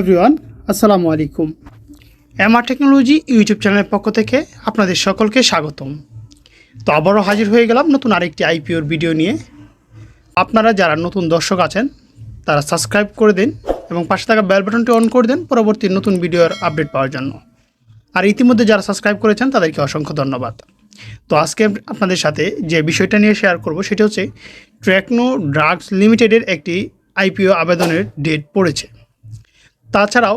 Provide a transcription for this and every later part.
Everyone আসসালামু আলাইকুম। MR technology YouTube চ্যানেলের পক্ষ থেকে আপনাদের সকলকে স্বাগতম। তো আবারও হাজির হয়ে গেলাম নতুন আরেকটি আইপিওর ভিডিও নিয়ে। আপনারা যারা নতুন দর্শক আছেন, তারা সাবস্ক্রাইব করে দিন এবং পাশে থাকা বেল বাটনটি অন করে দিন পরবর্তী নতুন ভিডিওর আপডেট পাওয়ার জন্য। আর ইতিমধ্যে যারা সাবস্ক্রাইব করেছেন, তাদেরকে অসংখ্য ধন্যবাদ। তো আজকে আপনাদের সাথে যে বিষয়টা নিয়ে শেয়ার করব, সেটা হচ্ছে ট্র্যাকনো ড্রাগস লিমিটেডের একটি আইপিও আবেদনের ডেট পড়েছে। তাছাড়াও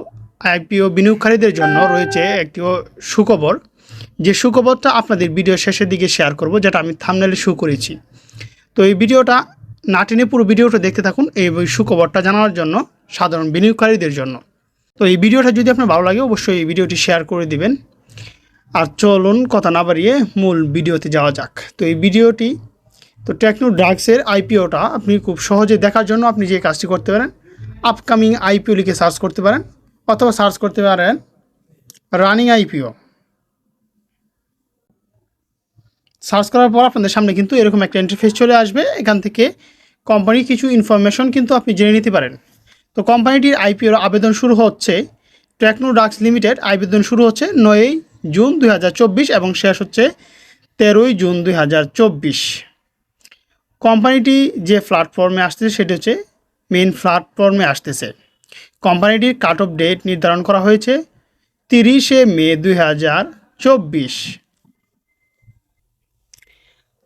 আইপিও বিনিয়োগকারীদের জন্য রয়েছে একটি সুখবর। যে সুখবরটা আপনাদের ভিডিও শেষের দিকে শেয়ার করব, যেটা আমি থামনেলে শু করেছি। তো এই ভিডিওটা না টেনে পুরো ভিডিওটা দেখতে থাকুন, এই সুখবরটা জানার জন্য, সাধারণ বিনিয়োগকারীদের জন্য। তো এই ভিডিওটা যদি আপনার ভালো লাগে, অবশ্যই এই ভিডিওটি শেয়ার করে দিবেন। আর চলুন, কথা না বাড়িয়ে মূল ভিডিওতে যাওয়া যাক। তো এই ভিডিওটি, তো টেকনো ড্রাগসের আইপিওটা আপনি খুব সহজে দেখার জন্য আপনি যে কাজটি করতে পারেন আপকামিং আইপিও লিখে সার্চ করতে পারেন, অথবা সার্চ করতে পারেন রানিং আইপিও সার্চ করার পর আপনাদের সামনে কিন্তু এরকম একটা ইন্টারফেস চলে আসবে, এখান থেকে কোম্পানির কিছু ইনফরমেশন কিন্তু আপনি জেনে নিতে পারেন। তো কোম্পানিটির আইপিওর আবেদন শুরু হচ্ছে টেকনো ডাক্স লিমিটেড আবেদন শুরু হচ্ছে নয়ই জুন দু হাজার চব্বিশ এবং শেষ হচ্ছে তেরোই জুন দু হাজার চব্বিশ। কোম্পানিটি যে প্ল্যাটফর্মে আসছে, সেটি হচ্ছে মেন প্ল্যাটফর্মে আসতেছে। কোম্পানিটির কাট অফ ডেট নির্ধারণ করা হয়েছে তিরিশে মে দুই হাজার চব্বিশ।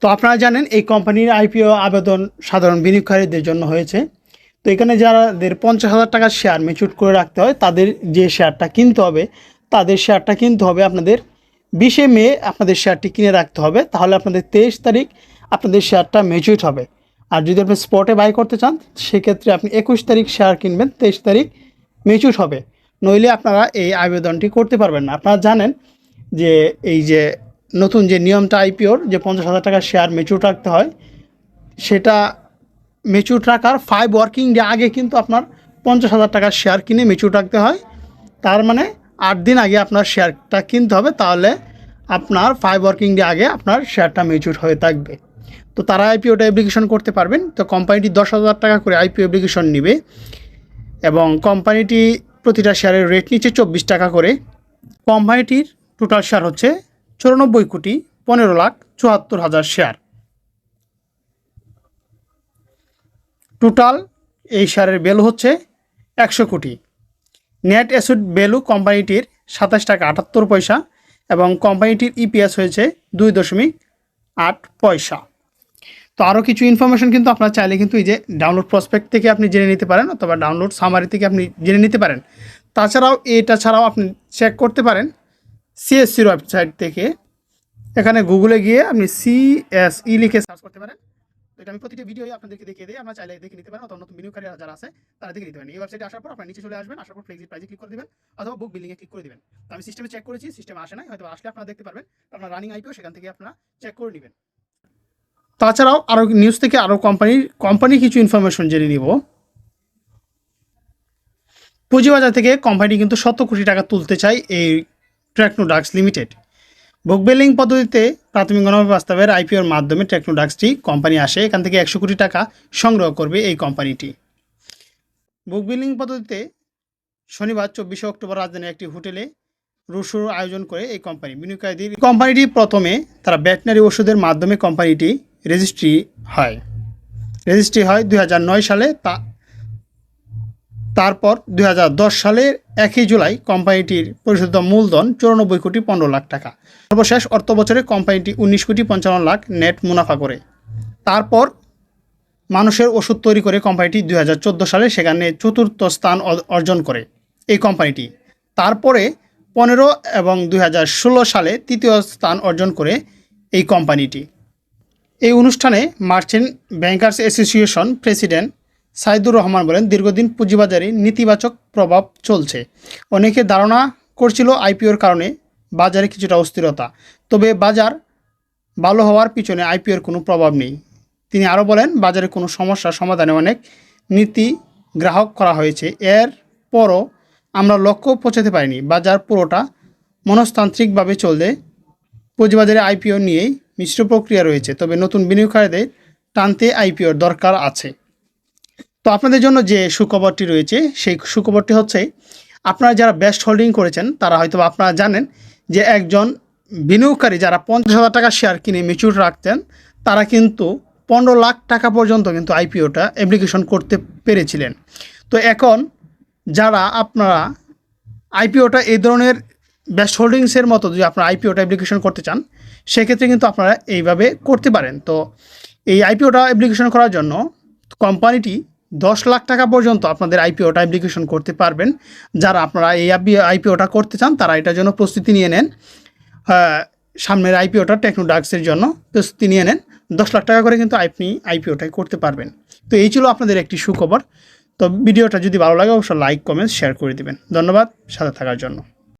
তো আপনারা জানেন, এই কোম্পানির আইপিও আবেদন সাধারণ বিনিয়োগকারীদের জন্য হয়েছে। তো এখানে যাদের পঞ্চাশ হাজার টাকার শেয়ার মেচুর করে রাখতে হয়, তাদের যে শেয়ারটা কিনতে হবে, তাদের শেয়ারটা কিনতে হবে আপনাদের বিশে মে আপনাদের শেয়ারটি কিনে রাখতে হবে। তাহলে আপনাদের তেইশ তারিখ আপনাদের শেয়ারটা মেচুর হবে। আর যদি আপনি স্পটে বাই করতে চান, সেক্ষেত্রে আপনি একুশ তারিখ শেয়ার কিনবেন, তেইশ তারিখ মেচুর হবে। নইলে আপনারা এই আবেদনটি করতে পারবেন না। আপনারা জানেন যে এই যে নতুন যে নিয়মটা আইপিওর যে পঞ্চাশ হাজার টাকার শেয়ার মেচুর রাখতে হয়, সেটা মেচুর রাখার ফাইভ ওয়ার্কিং ডে আগে কিন্তু আপনার পঞ্চাশ হাজার টাকার শেয়ার কিনে মেচুর রাখতে হয়। তার মানে আট দিন আগে আপনার শেয়ারটা কিনতে হবে, তাহলে আপনার ফাইভ ওয়ার্কিং ডে আগে আপনার শেয়ারটা মেচুর হয়ে থাকবে। তো তারা আইপিওটা অ্যাপ্লিকেশন করতে পারবেন। তো কোম্পানিটি দশ হাজার টাকা করে আইপিও অ্যাপ্লিকেশন নেবে এবং কোম্পানিটি প্রতিটা শেয়ারের রেট নিচ্ছে চব্বিশ টাকা করে। কোম্পানিটির টোটাল শেয়ার হচ্ছে চুরানব্বই কোটি পনেরো লাখ চুয়াত্তর হাজার শেয়ার টোটাল এই শেয়ারের ভ্যালু হচ্ছে একশো কোটি। নেট অ্যাসুড ভ্যালু কোম্পানিটির সাতাশ টাকা আটাত্তর পয়সা এবং কোম্পানিটির ইপিএস হয়েছে দুই দশমিক আট পয়সা। তো আরও কিছু ইনফরমেশন কিন্তু আপনারা চাইলে কিন্তু এই যে ডাউনলোড প্রসপেক্ট থেকে আপনি জেনে নিতে পারেন অথবা ডাউনলোড সামারি থেকে আপনি জেনে নিতে পারেন। তাছাড়াও এটা ছাড়াও আপনি চেক করতে পারেন সিএসসির ওয়েবসাইট থেকে। এখানে গুগলে গিয়ে আপনি সিএসই লিখে সার্চ করতে পারেন। এটা আমি প্রতিটা ভিডিও আপনাদেরকে দেখিয়ে দিই, আপনারা চাইলে দেখে নিতে পারেন অথবা নতুন বিনিয়োগকারী যারা আছে, তারা দেখে নিতে পারেন। এই ওয়েবসাইটে আসার পর আপনার নিচে চলে আসবেন, আসার পর ফ্লেক্সিট প্রাইজে ক্লিক করে দেবেন অথবা বুক বিলিংয়ে ক্লিক করে দেবেন। আমি সিস্টেমে চেক করেছি সিস্টেমে আসে নাই হয়তো আসলে আপনারা দেখতে পারবেন। আপনার রানিং আইপিও সেখান থেকে আপনারা চেক করে নেবেন। তাছাড়াও আরও নিউজ থেকে আরও কোম্পানির কোম্পানি কিছু ইনফরমেশন জেনে নিব। পুঁজিবাজার থেকে কোম্পানি কিন্তু শত কোটি টাকা তুলতে চায় এই ট্র্যাকনোডাক্স লিমিটেড বুকবেলিং পদ্ধতিতে প্রাথমিক গণনা বাস্তবের আইপিওর মাধ্যমে টেকনোডাক্সটি কোম্পানি আসে, এখান থেকে একশো কোটি টাকা সংগ্রহ করবে এই কোম্পানিটি বুক বিলিং পদ্ধতিতে শনিবার চব্বিশে অক্টোবর রাজধানীর একটি হোটেলে রুশুর আয়োজন করে এই কোম্পানি বিনিয়োগকারীদের কোম্পানিটি প্রথমে তারা ব্যাটনারি ওষুধের মাধ্যমে কোম্পানিটি রেজিস্ট্রি হয়। রেজিস্ট্রি হয় দুই হাজার নয় সালে, তা তারপর দুই সালের একই জুলাই কোম্পানিটির পরিশোধিত মূলধন চুরানব্বই কোটি পনেরো লাখ টাকা। সর্বশেষ অর্থ বছরে কোম্পানিটি উনিশ কোটি পঞ্চান্ন লাখ নেট মুনাফা করে। তারপর মানুষের ওষুধ তৈরি করে কোম্পানিটি দুই হাজার চোদ্দ সালে সেখানে চতুর্থ স্থান অর্জন করে এই কোম্পানিটি। তারপরে পনেরো এবং দু হাজার ষোলো সালে তৃতীয় স্থান অর্জন করে এই কোম্পানিটি। এই অনুষ্ঠানে merchant bankers association president Saidur Rahman বলেন, দীর্ঘদিন পুঁজিবাজারে নেতিবাচক প্রভাব চলছে। অনেকে ধারণা করছিল আইপিওর কারণে বাজারে কিছুটা অস্থিরতা, তবে বাজার ভালো হওয়ার পিছনে আইপিওর কোনো প্রভাব নেই। তিনি আরও বলেন, বাজারে কোনো সমস্যা সমাধানে অনেক নীতি গ্রাহক করা হয়েছে। এর পরও আমরা লক্ষ্য পৌঁছাতে পারিনি। বাজার পুরোটা মনস্তান্ত্রিকভাবে চললে পুঁজিবাজারে আইপিও নিয়েই মিশ্র প্রক্রিয়া রয়েছে। তবে নতুন বিনিয়োগকারীদের টানতে আইপিওর দরকার আছে। তো আপনাদের জন্য যে সুখবরটি রয়েছে, সেই সুখবরটি হচ্ছে, আপনারা যারা বেস্ট হোল্ডিং করেছেন, তারা হয়তো আপনারা জানেন যে একজন বিনিয়োগকারী যারা পঞ্চাশ হাজার টাকা শেয়ার কিনে মিউচুয়াল রাখতেন, তারা কিন্তু পনেরো লাখ টাকা পর্যন্ত কিন্তু আইপিওটা অ্যাপ্লিকেশন করতে পেরেছিলেন। তো এখন যারা আপনারা আইপিওটা এই ধরনের বেস্ট হোল্ডিংসের মতো যদি আপনারা আইপিওটা অ্যাপ্লিকেশন করতে চান সেক্ষেত্রে কিন্তু আপনারা এইভাবে করতে পারেন। তো এই আইপিওটা অ্যাপ্লিকেশন করার জন্য কোম্পানিটি দশ লাখ টাকা পর্যন্ত আপনাদের আইপিওটা অ্যাপ্লিকেশন করতে পারবেন। যারা আপনারা এই আইপিওটা করতে চান তারা এটার জন্য প্রস্তুতি নিয়ে নেন। আহ, সামনের আইপিওটা টেকনোডাক্সের জন্য প্রস্তুতি নিয়ে নেন। দশ লাখ টাকা করে কিন্তু আপনি আইপিওটাই করতে পারবেন। তো এই ছিল আপনাদের একটি সুখবর। তো ভিডিওটা যদি ভালো লাগে অবশ্যই লাইক কমেন্ট শেয়ার করে দিবেন। ধন্যবাদ সাথে থাকার জন্য।